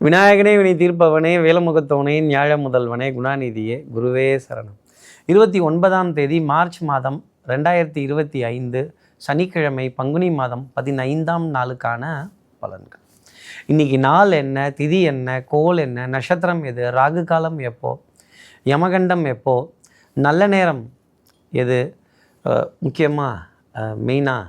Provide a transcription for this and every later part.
விநாயகனே வினை தீர்ப்பவனே வேலமுகத்தவனே ஞாழ முதல்வனே குணாநிதியே குருவே சரணம். இருபத்தி ஒன்பதாம் தேதி மார்ச் மாதம் ரெண்டாயிரத்தி இருபத்தி ஐந்து சனிக்கிழமை பங்குனி மாதம் பதினைந்தாம் நாளுக்கான பலன்கள். இன்னைக்கு நாள் என்ன திதி என்ன கோல் என்ன நட்சத்திரம் எது ராகு காலம் எப்போ யமகண்டம் எப்போ நல்ல நேரம் எது முக்கியமாக மெயினாக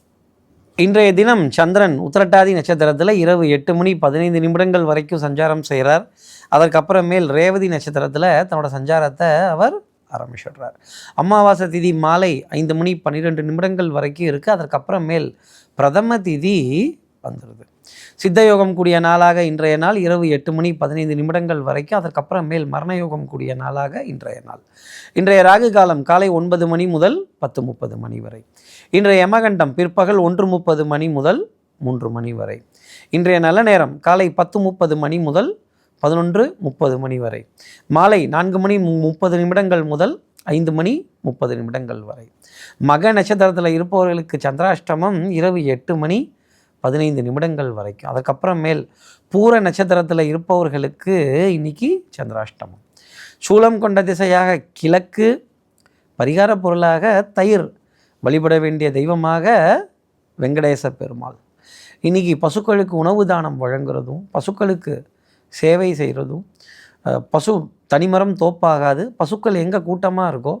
இன்றைய தினம் சந்திரன் உத்திரட்டாதி நட்சத்திரத்தில் இரவு எட்டு மணி பதினைந்து நிமிடங்கள் வரைக்கும் சஞ்சாரம் செய்கிறார் அதற்கப்புறமேல் ரேவதி நட்சத்திரத்தில் தன்னோட சஞ்சாரத்தை அவர் ஆரம்பிச்சிடுறார். அமாவாசை திதி மாலை ஐந்து மணி பன்னிரெண்டு நிமிடங்கள் வரைக்கும் இருக்குது அதற்கப்புறமேல் பிரதம திதி வந்துடுது சித்தயோகம் கூடிய நாளாக இன்றைய நாள் இரவு எட்டு மணி பதினைந்து நிமிடங்கள் வரைக்கும் அதற்கப்புறம் மேல் மரணயோகம் கூடிய நாளாக இன்றைய நாள். இன்றைய ராகு காலம் காலை ஒன்பது மணி முதல் பத்து முப்பது மணி வரை. இன்றைய யமகண்டம் பிற்பகல் ஒன்று முப்பது மணி முதல் மூன்று மணி வரை. இன்றைய நல்ல நேரம் காலை பத்து முப்பது மணி முதல் பதினொன்று முப்பது மணி வரை. மாலை நான்கு மணி முப்பது நிமிடங்கள் முதல் ஐந்து மணி முப்பது நிமிடங்கள் வரை. மக நட்சத்திரத்தில் இருப்பவர்களுக்கு சந்திராஷ்டமம் இரவு எட்டு மணி பதினைந்து நிமிடங்கள் வரைக்கும். அதுக்கப்புறமேல் பூர நட்சத்திரத்தில் இருப்பவர்களுக்கு இன்னைக்கு சந்திராஷ்டமம். சூலம் கொண்ட திசையாக கிழக்கு பரிகார பொருளாக தயிர் வழிபட வேண்டிய தெய்வமாக வெங்கடேச பெருமாள். இன்னைக்கு பசுக்களுக்கு உணவு தானம் வழங்குறதும் பசுக்களுக்கு சேவை செய்கிறதும் பசு தனிமரம் தோப்பாகாது பசுக்கள் எங்கே கூட்டமாக இருக்கோ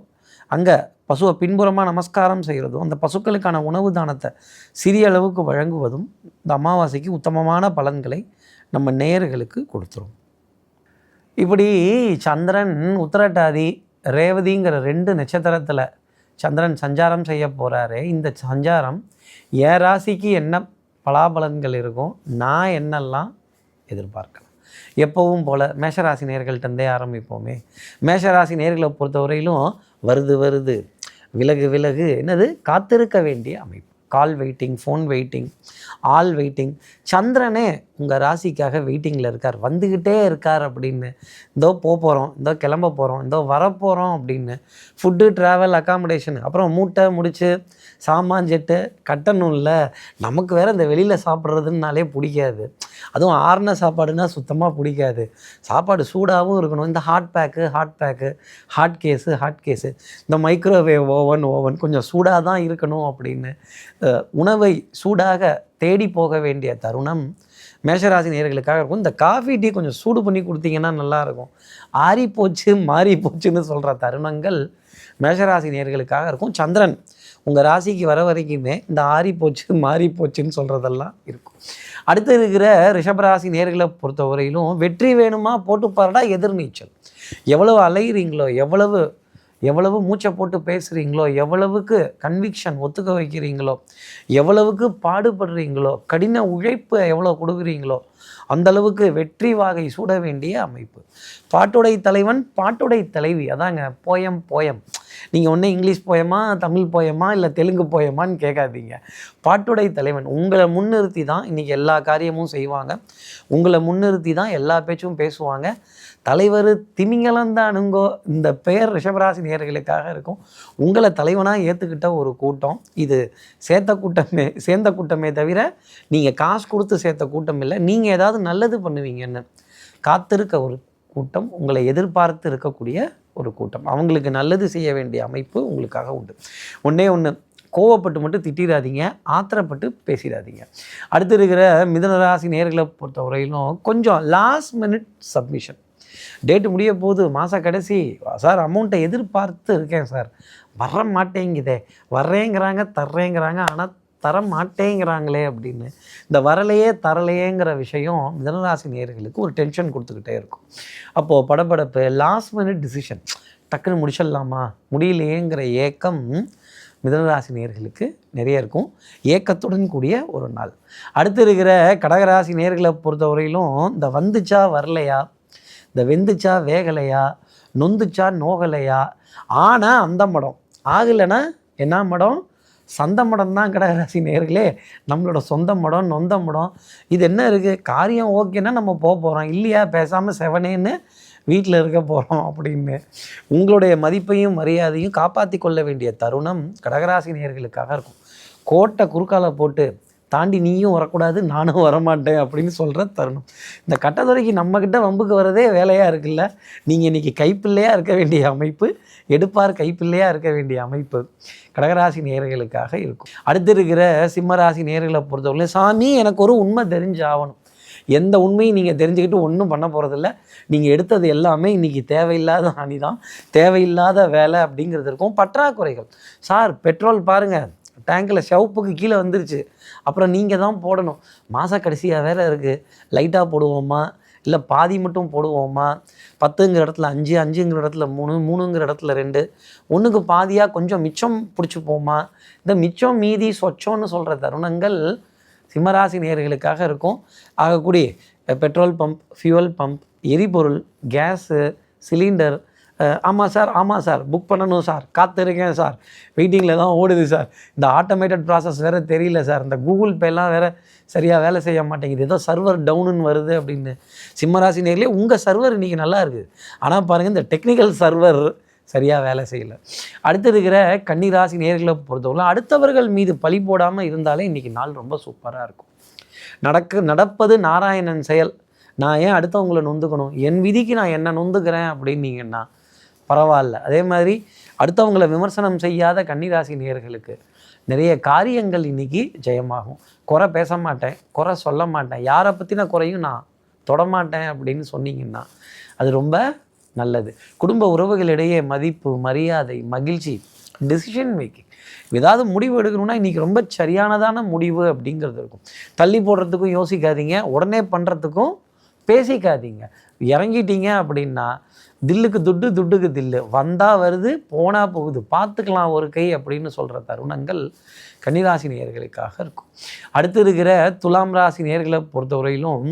அங்கே பசுவை பின்புறமாக நமஸ்காரம் செய்கிறதும் அந்த பசுக்களுக்கான உணவு தானத்தை சிறிய அளவுக்கு வழங்குவதும் இந்த அமாவாசைக்கு உத்தமமான பலன்களை நம்ம நேயர்களுக்கு கொடுத்துரும். இப்படி சந்திரன் உத்தரட்டாதி ரேவதிங்கிற ரெண்டு நட்சத்திரத்தில் சந்திரன் சஞ்சாரம் செய்ய போகிறாரு இந்த சஞ்சாரம் என் ராசிக்கு என்ன பலாபலன்கள் இருக்கும் நான் என்னெல்லாம் எதிர்பார்க்கலாம். எப்பவும் போல் மேஷராசி நேர்கள்ட்டந்தே ஆரம்பிப்போமே. மேஷராசி நேர்களை பொறுத்தவரையிலும் வருது வருது. விலகு விலகு. என்னது? காத்திருக்க வேண்டிய அமைப்பு. Call waiting phone waiting all waiting சந்திரனே உங்கள் ராசிக்காக வெயிட்டிங்கில் இருக்கார். வந்துக்கிட்டே இருக்கார் அப்படின்னு. இதோ போக போகிறோம் இதோ கிளம்ப போகிறோம் இதோ வரப்போகிறோம் அப்படின்னு. ஃபுட்டு ட்ராவல் அக்காமடேஷன் அப்புறம் மூட்டை முடிச்சு சாமான் ஜெட்டு கட்டணும்ல நமக்கு வேறு இந்த வெளியில் சாப்பிட்றதுனாலே பிடிக்காது. அதுவும் ஆறுன சாப்பாடுனா சுத்தமாக பிடிக்காது. சாப்பாடு சூடாகவும் இருக்கணும். இந்த hot pack hot pack hot case hot case இந்த மைக்ரோவேவ் ஓவன் ஓவன் கொஞ்சம் சூடாக தான் இருக்கணும் அப்படின்னு. உணவை சூடாக தேடி போக வேண்டிய தருணம் மேஷராசி நேர்களுக்காக இருக்கும். இந்த காஃபி டீ கொஞ்சம் சூடு பண்ணி கொடுத்தீங்கன்னா நல்லாயிருக்கும். ஆறி போச்சு மாறி போச்சுன்னு சொல்கிற தருணங்கள் மேஷராசி நேயர்களுக்காக இருக்கும். சந்திரன் உங்கள் ராசிக்கு வர வரைக்குமே இந்த ஆறி போச்சு மாறி போச்சுன்னு சொல்கிறதெல்லாம் இருக்கும். அடுத்து இருக்கிற ரிஷபராசி நேர்களை பொறுத்தவரையிலும் வெற்றி வேணுமா? போட்டு பாருடா எதிர்நீச்சல். எவ்வளவு அலைகிறீங்களோ எவ்வளவு எவ்வளவு மூச்சை போட்டு பேசுகிறீங்களோ எவ்வளவுக்கு கன்விக்ஷன் ஒத்துக்க வைக்கிறீங்களோ எவ்வளவுக்கு பாடுபடுறீங்களோ கடின உழைப்பு எவ்வளோ கொடுக்குறீங்களோ அந்த அளவுக்கு வெற்றி வாகை சூட வேண்டிய அமைப்பு. பாட்டுடை தலைவன் பாட்டுடை தலைவி. அதாங்க போயம் போயம். நீங்கள் ஒன்றே இங்கிலீஷ் போயமா தமிழ் போயமா இல்லை தெலுங்கு போயமான்னு கேட்காதீங்க. பாட்டுடை தலைவன் உங்களை முன்னிறுத்தி தான் இன்றைக்கி எல்லா காரியமும் செய்வாங்க. உங்களை முன்னிறுத்தி தான் எல்லா பேச்சும் பேசுவாங்க. தலைவர் திமிங்கலந்தானுங்கோ இந்த பெயர் ரிஷபராசி நேர்களுக்காக இருக்கும். உங்களை தலைவனாக ஏற்றுக்கிட்ட ஒரு கூட்டம். இது சேர்த்த கூட்டமே சேர்ந்த கூட்டமே தவிர நீங்கள் காசு கொடுத்து சேர்த்த கூட்டம் இல்லை. நீங்கள் ஏதாவது நல்லது பண்ணுவீங்கன்னு. காத்திருக்க ஒரு கூட்டம் உங்களை எதிர்பார்த்து இருக்கக்கூடிய ஒரு கூட்டம். அவங்களுக்கு நல்லது செய்ய வேண்டிய அமைப்பு உங்களுக்காக உண்டு. ஒன்றே ஒன்று கோவப்பட்டு மட்டும் திட்டிடாதீங்க ஆத்திரப்பட்டு பேசிடாதீங்க அடுத்து இருக்கிற மிதனராசி நேர்களை பொறுத்தவரையிலும் கொஞ்சம் லாஸ்ட் மினிட் சப்மிஷன் டேட்டு முடிய போகுது மாத கடைசி. சார் அமௌண்ட்டை எதிர்பார்த்து இருக்கேன் சார். வர மாட்டேங்குதே. வர்றேங்கிறாங்க தர்றேங்கிறாங்க ஆனால் தர மாட்டேங்கிறாங்களே அப்படின்னு. இந்த வரலையே தரலையேங்கிற விஷயம் மிதனராசி நேர்களுக்கு ஒரு டென்ஷன் கொடுத்துக்கிட்டே இருக்கும். அப்போது படபடப்பு லாஸ்ட் மினிட் டிசிஷன் டக்குன்னு முடிச்சிடலாமா? முடியலையேங்கிற ஏக்கம் மிதனராசி நேர்களுக்கு நிறைய இருக்கும். ஏக்கத்துடன் கூடிய ஒரு நாள். அடுத்து இருக்கிற கடகராசி நேர்களை பொறுத்தவரையிலும் இந்த வந்துச்சா வரலையா? இந்த வெந்துச்சா வேகலையா? நொந்துச்சா நோகலையா? ஆனால் அந்த மடம். ஆகலைன்னா என்ன மடம்? சந்த மடம் தான் கடகராசி நேர்களே. நம்மளோட சொந்த மடம் நொந்த மடம். இது என்ன இருக்குது காரியம் ஓகேன்னா நம்ம போக போகிறோம் இல்லையா? பேசாமல் செவனேன்னு வீட்டில் இருக்க போகிறோம் அப்படின்னு. உங்களுடைய மதிப்பையும் மரியாதையும் காப்பாற்றி கொள்ள வேண்டிய தருணம் கடகராசி நேயர்களுக்காக இருக்கும். கோட்டை குறுக்கால போட்டு தாண்டி நீயும் வரக்கூடாது நானும் வரமாட்டேன் அப்படின்னு சொல்கிற தருணம். இந்த கட்டத்துறைக்கு நம்மக்கிட்ட வம்புக்கு வரதே வேலையாக இருக்குல்ல? நீங்கள் இன்றைக்கி கைப்பிள்ளையாக இருக்க வேண்டிய அமைப்பு எடுப்பார் கைப்பிள்ளையாக இருக்க வேண்டிய அமைப்பு கடகராசி நேர்களுக்காக இருக்கும். அடுத்து இருக்கிற சிம்மராசி நேர்களை பொறுத்தவரை சாமி எனக்கு ஒரு உண்மை தெரிஞ்சாகணும். எந்த உண்மையும் நீங்கள் தெரிஞ்சுக்கிட்டு ஒன்றும் பண்ண போகிறதில்ல நீங்கள் எடுத்தது எல்லாமே இன்றைக்கி தேவையில்லாத அணி தான் தேவையில்லாத வேலை அப்படிங்கிறது இருக்கும். பற்றாக்குறைகள். சார் பெட்ரோல் பாருங்கள் டேங்கில் செவப்புக்கு கீழே வந்துருச்சு. அப்புறம் நீங்கள் தான் போடணும். மாத கடைசியாக வேறு இருக்குது லைட்டாக போடுவோமா? இல்லை பாதி மட்டும் போடுவோமா? பத்துங்கிற இடத்துல அஞ்சு அஞ்சுங்கிற இடத்துல மூணு மூணுங்கிற இடத்துல ரெண்டு. ஒன்றுக்கு பாதியாக கொஞ்சம் மிச்சம் பிடிச்சிப்போமா இந்த மிச்சம் மீதி சொச்சம்னு சொல்கிற தருணங்கள் சிம்மராசி நேர்களுக்காக இருக்கும். ஆகக்கூடிய பெட்ரோல் பம்ப் ஃபியூவல் பம்ப் எரிபொருள் கேஸு சிலிண்டர் ஆமாம் சார் ஆமாம் சார். புக் பண்ணணும் சார். காத்திருக்கேன் சார். வெயிட்டிங்கில் தான் ஓடுது சார். இந்த ஆட்டோமேட்டட் ப்ராசஸ் வேறு தெரியல சார். இந்த கூகுள் பேலாம் வேறு சரியாக வேலை செய்ய மாட்டேங்குது. ஏதோ சர்வர் டவுனுன்னு வருது அப்படின்னு. சிம்மராசி நேர்லேயே உங்கள் சர்வர் இன்றைக்கி நல்லா இருக்குது. ஆனால் பாருங்கள் இந்த டெக்னிக்கல் சர்வர் சரியாக வேலை செய்யலை. அடுத்து இருக்கிற கன்னிராசி நேர்களை பொறுத்தவரை அடுத்தவர்கள் மீது பழி போடாமல் இருந்தாலே இன்றைக்கி நாள் ரொம்ப சூப்பராக இருக்கும். நடக்க நடப்பது நாராயணன் செயல். நான் ஏன் அடுத்தவங்களை நொந்துக்கணும்? என் விதிக்கு நான் என்ன நொந்துக்கிறேன் அப்படின்னீங்கன்னா பரவாயில்ல. அதே மாதிரி அடுத்தவங்களை விமர்சனம் செய்யாத கன்னிராசி நேர்களுக்கு நிறைய காரியங்கள் இன்னைக்கு ஜெயமாகும். குறை பேச மாட்டேன் குறை சொல்ல மாட்டேன். யாரை பற்றின குறையும் நான் தொடமாட்டேன் அப்படின்னு சொன்னீங்கன்னா அது ரொம்ப நல்லது. குடும்ப உறவுகளிடையே மதிப்பு மரியாதை மகிழ்ச்சி டெசிஷன் மேக்கிங் ஏதாவது முடிவு எடுக்கணும்னா இன்றைக்கி ரொம்ப சரியானதான முடிவு அப்படிங்கிறது இருக்கும். தள்ளி போடுறதுக்கும் யோசிக்காதீங்க உடனே பண்ணுறதுக்கும் பேசிக்காதீங்க. இறங்கிட்டீங்க அப்படின்னா தில்லுக்கு துட்டு துட்டுக்கு தில்லு. வந்தால் வருது போனால் போகுது. பார்த்துக்கலாம் ஒரு கை அப்படின்னு சொல்கிற தருணங்கள் கன்னிராசி நேயர்களுக்காக இருக்கும். அடுத்து இருக்கிற துலாம் ராசி நேர்களை பொறுத்தவரையிலும்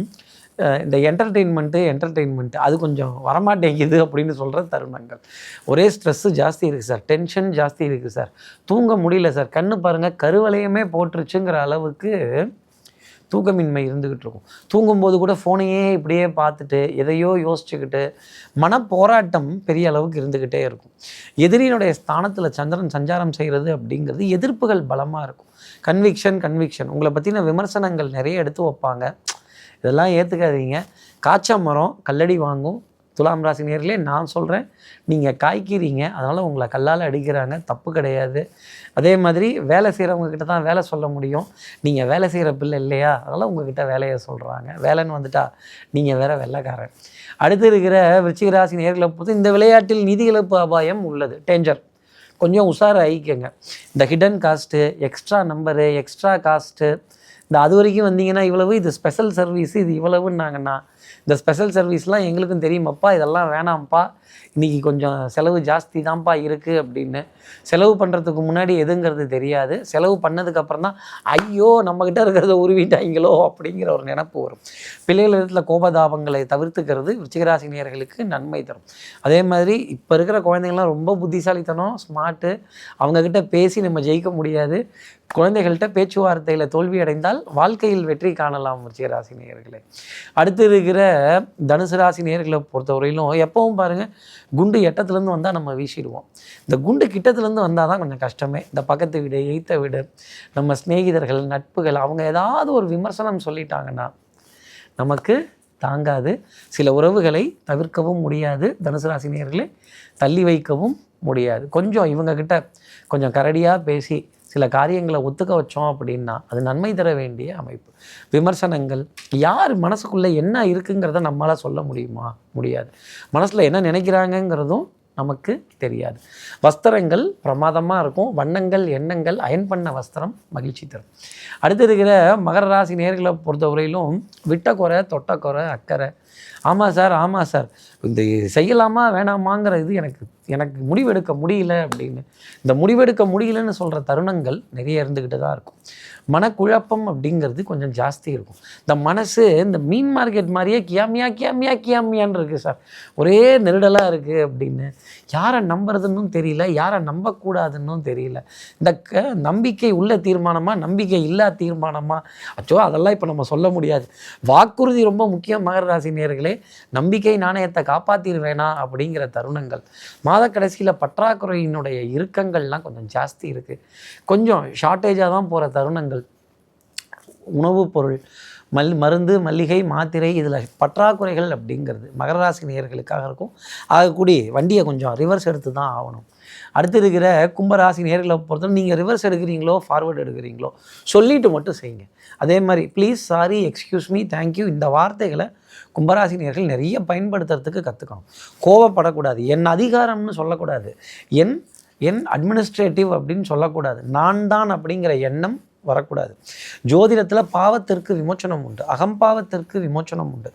இந்த என்டர்டெயின்மெண்ட்டு என்டர்டெயின்மெண்ட்டு அது கொஞ்சம் வரமாட்டேங்குது அப்படின்னு சொல்கிற தருணங்கள். ஒரே ஸ்ட்ரெஸ்ஸு ஜாஸ்தி இருக்குது சார் டென்ஷன் ஜாஸ்தி இருக்குது சார் தூங்க முடியல சார் கண்ணு பாருங்கள் கருவலையுமே போட்டுருச்சுங்கிற அளவுக்கு தூக்கமின்மை இருந்துக்கிட்டு இருக்கும். தூங்கும்போது கூட ஃபோனையே இப்படியே பார்த்துட்டு எதையோ யோசிச்சுக்கிட்டு மனப்போராட்டம் பெரிய அளவுக்கு இருந்துக்கிட்டே இருக்கும். எதிரியினுடைய ஸ்தானத்தில் சந்திரன் சஞ்சாரம் செய்கிறது அப்படிங்கிறது எதிர்ப்புகள் பலமாக இருக்கும். கன்விக்ஷன் கன்விக்ஷன் உங்களை பற்றின விமர்சனங்கள் நிறைய எடுத்து வைப்பாங்க. இதெல்லாம் ஏற்றுக்காதீங்க காய்ச்ச மரம் கல்லடி வாங்கும் துலாம் ராசி நேர்களே நான் சொல்கிறேன் நீங்கள் காய்க்கிறீங்க அதனால் உங்களை கல்லால் அடிக்கிறாங்க தப்பு கிடையாது. அதே மாதிரி வேலை செய்கிறவங்க கிட்ட தான் வேலை சொல்ல முடியும். நீங்கள் வேலை செய்கிற பிள்ளை இல்லையா? அதனால் உங்ககிட்ட வேலையை சொல்கிறாங்க வேலைன்னு வந்துட்டா நீங்கள் வேற வெள்ளைக்காரன் அடுத்து இருக்கிற விருச்சிக ராசி நேர்களை பொறுத்து இந்த விளையாட்டில் நிதி இழப்பு அபாயம் உள்ளது. டேஞ்சர் கொஞ்சம் உஷார் ஆகிக்கங்க இந்த hidden cost extra number extra cost இந்த அது வரைக்கும் வந்தீங்கன்னா இவ்வளவு இது ஸ்பெஷல் சர்வீஸ் இது இவ்வளவுன்னாங்கன்னா இந்த ஸ்பெஷல் சர்வீஸ்லாம் எங்களுக்கும் தெரியுமாப்பா? இதெல்லாம் வேணாம்ப்பா. இன்றைக்கி கொஞ்சம் செலவு ஜாஸ்தி தான்ப்பா இருக்குது அப்படின்னு செலவு பண்ணுறதுக்கு முன்னாடி எதுங்கிறது தெரியாது. செலவு பண்ணதுக்கப்புறம் தான் ஐயோ நம்மக்கிட்ட இருக்கிறத உருவிட்டாங்களோ அப்படிங்கிற ஒரு நினப்பு வரும். பிள்ளைகளிடத்தில் கோபதாபங்களை தவிர்த்துக்கிறது விருச்சிகராசி நன்மை தரும். அதே மாதிரி இப்போ இருக்கிற குழந்தைங்கள்லாம் ரொம்ப புத்திசாலித்தனம் ஸ்மார்ட்டு அவங்கக்கிட்ட பேசி நம்ம ஜெயிக்க முடியாது. குழந்தைகள்கிட்ட பேச்சுவார்த்தையில் தோல்வி அடைந்தால் வாழ்க்கையில் வெற்றி காணலாம் விருச்சிகராசி நேயர்களே அடுத்து இருக்கிற தனுசு ராசி நேர்களை பொறுத்தவரையிலும் எப்பவும் பாருங்கள் குண்டு எட்டத்துலேருந்து வந்தால் நம்ம வீசிடுவோம். இந்த குண்டு கிட்டத்துலேருந்து வந்தால் தான் கொஞ்சம் கஷ்டமே. இந்த பக்கத்து வீடு எய்த்த வீடு நம்ம சிநேகிதர்கள் நட்புகள் அவங்க ஏதாவது ஒரு விமர்சனம் சொல்லிட்டாங்கன்னா நமக்கு தாங்காது. சில உறவுகளை தவிர்க்கவும் முடியாது. தனுசு ராசினியர்களை தள்ளி வைக்கவும் முடியாது. கொஞ்சம் இவங்கக்கிட்ட கொஞ்சம் கரடியாக பேசி சில காரியங்களை ஒத்துக்க வச்சோம் அப்படின்னா அது நன்மை தர வேண்டிய அமைப்பு. விமர்சனங்கள் யார் மனசுக்குள்ளே என்ன இருக்குங்கிறத நம்மளால் சொல்ல முடியுமா? முடியாது. மனசில் என்ன நினைக்கிறாங்கங்கிறதும் நமக்கு தெரியாது. வஸ்திரங்கள் பிரமாதமாக இருக்கும். வண்ணங்கள் எண்ணங்கள் அயன் பண்ண வஸ்திரம் மகிழ்ச்சி தரும். அடுத்து இருக்கிற மகர ராசி நேர்களை பொறுத்தவரையிலும் விட்டக்குறை தொட்டக்குறை அக்கறை ஆமாம் சார் ஆமாம் சார். இந்த செய்யலாமா வேணாமாங்கிற இது எனக்கு எனக்கு முடிவெடுக்க முடியல அப்படின்னு. இந்த முடிவெடுக்க முடியலன்னு சொல்கிற தருணங்கள் நிறைய இருந்துக்கிட்டு தான் இருக்கும். மனக்குழப்பம் அப்படிங்கிறது கொஞ்சம் ஜாஸ்தி இருக்கும். இந்த மனசு இந்த மீன் மார்க்கெட் மாதிரியே கியாமியா கியாமியா கியாமியான்னு இருக்குது சார். ஒரே நெருடலாக இருக்குது அப்படின்னு. யாரை நம்புறதுன்னு தெரியல யாரை நம்பக்கூடாதுன்னும் தெரியல. இந்த க நம்பிக்கை உள்ள தீர்மானமா நம்பிக்கை இல்லா தீர்மானமா? அச்சோ அதெல்லாம் இப்போ நம்ம சொல்ல முடியாது. வாக்குறுதி ரொம்ப முக்கியம் மகர ராசி நேயர்களே நம்பிக்கை நாணயத்தை காப்பாற்றிடுவேனா அப்படிங்கிற தருணங்கள். மாத கடைசியில் பற்றாக்குறையினுடைய இறுக்கங்கள்லாம் கொஞ்சம் ஜாஸ்தி இருக்குது கொஞ்சம் ஷார்ட்டேஜாக தான் போகிற தருணங்கள். உணவுப் பொருள் மல் மருந்து மல்லிகை மாத்திரை இதில் பற்றாக்குறைகள் அப்படிங்கிறது மகர ராசி நேயர்களுக்காக இருக்கும். ஆகக்கூடிய வண்டியை கொஞ்சம் ரிவர்ஸ் எடுத்து தான் ஆகணும். அடுத்து இருக்கிற கும்பராசி நேர்களை பொறுத்தவரை நீங்கள் ரிவர்ஸ் எடுக்கிறீங்களோ ஃபார்வர்டு எடுக்கிறீங்களோ சொல்லிட்டு மட்டும் செய்யுங்க. அதே மாதிரி please sorry excuse me thank you இந்த வார்த்தைகளை கும்பராசி நேர்கள் நிறைய பயன்படுத்துறதுக்கு கற்றுக்கணும் கோவப்படக்கூடாது. என் அதிகாரம்னு சொல்லக்கூடாது. என் என் அட்மினிஸ்ட்ரேட்டிவ் அப்படின்னு சொல்லக்கூடாது. நான் தான் அப்படிங்கிற எண்ணம் வரக்கூடாது. ஜோதிடத்தில் பாவத்திற்கு விமோச்சனம் உண்டு. அகம்பாவத்திற்கு விமோச்சனம் உண்டு.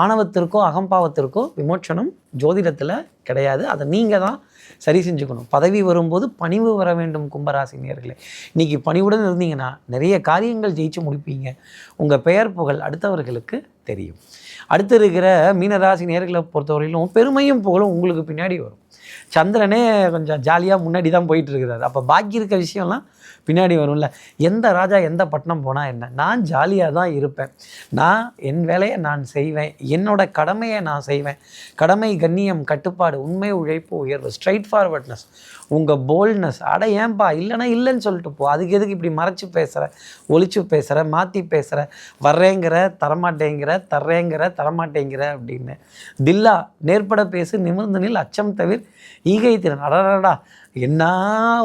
ஆணவத்திற்கும் அகம்பாவத்திற்கும் விமோச்சனம் ஜோதிடத்தில் கிடையாது. அதை நீங்கள் தான் சரி செஞ்சுக்கணும். பதவி வரும்போது பணிவு வர வேண்டும் கும்பராசி நேர்களே இன்றைக்கி பணிவுடன் இருந்தீங்கன்னா நிறைய காரியங்கள் ஜெயிச்சு முடிப்பீங்க. உங்கள் பெயர் புகழ் அடுத்தவர்களுக்கு தெரியும். அடுத்து இருக்கிற மீனராசி நேர்களை பொறுத்தவரையிலும் பெருமையும் புகழும் உங்களுக்கு பின்னாடி வரும். சந்திரனே கொஞ்சம் ஜாலியாக முன்னாடி தான் போயிட்டுருக்கிறார் அப்போ பாக்கி இருக்க விஷயம்லாம் பின்னாடி வரும்ல எந்த ராஜா எந்த பட்டணம் போனால் என்ன? நான் ஜாலியாக தான் இருப்பேன். நான் என் வேலையை நான் செய்வேன். என்னோட கடமையை நான் செய்வேன். கடமை கண்ணியம் கட்டுப்பாடு உண்மை உழைப்பு உயர்வு ஸ்ட்ரைட் ஃபார்வர்ட்னஸ் உங்கள் போல்ட்னஸ் அட ஏன்பா இல்லைன்னா இல்லைன்னு சொல்லிட்டு போ. அதுக்கு எதுக்கு இப்படி மறைச்சு பேசுகிற ஒழிச்சு பேசுகிற மாற்றி பேசுகிற வர்றேங்கிற தரமாட்டேங்கிற தர்றேங்கிற தரமாட்டேங்கிற அப்படின்னு. தில்லா நேர்பட பேசு நிமிர்ந்து நில் அச்சம் தவிர ஈகை திறன். அடடா என்ன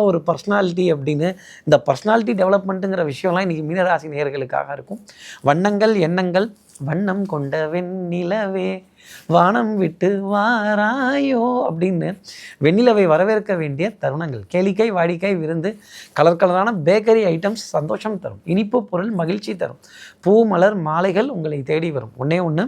ஒரு பர்சனாலிட்டி அப்படின்னு இந்த பர்சனாலிட்டி டெவலப்மெண்ட்டுங்கிற விஷயம்லாம் இன்றைக்கி மீனராசி நேயர்களுக்காக இருக்கும். வண்ணங்கள் எண்ணங்கள் வண்ணம் கொண்ட வெண்ணிலவே வானம் விட்டு வாராயோ அப்படின்னு வெண்ணிலவை வரவேற்க வேண்டிய தருணங்கள். கேளிக்கை வாடிக்கை விருந்து கலர் கலரான பேக்கரி ஐட்டம்ஸ் சந்தோஷம் தரும். இனிப்பு பொருள் மகிழ்ச்சி தரும். பூ மலர் மாலைகள் உங்களை தேடி வரும். ஒன்றே ஒன்று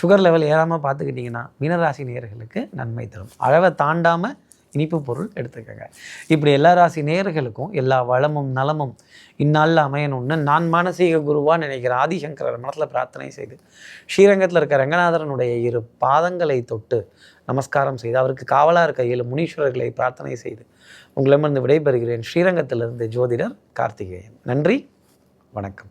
சுகர் லெவல் ஏறாமல் பார்த்துக்கிட்டிங்கன்னா மீனராசி நேயர்களுக்கு நன்மை தரும். அளவை தாண்டாமல் இனிப்பு பொருள் எடுத்துக்கோங்க. இப்படி எல்லா ராசி நேயர்களுக்கும் எல்லா வளமும் நலமும் இந்நாளில் அமையணும்னு நான் மானசீக குருவாக நினைக்கிற ஆதிசங்கரர் மனத்தில் பிரார்த்தனை செய்து ஸ்ரீரங்கத்தில் இருக்க ரங்கநாதரனுடைய இரு பாதங்களை தொட்டு நமஸ்காரம் செய்து அவருக்கு காவலாக இருக்க ஏழு முனீஸ்வரர்களை பிரார்த்தனை செய்து உங்களிடமிருந்து விடைபெறுகிறேன். ஸ்ரீரங்கத்திலிருந்து ஜோதிடர் கார்த்திகேயன். நன்றி. வணக்கம்.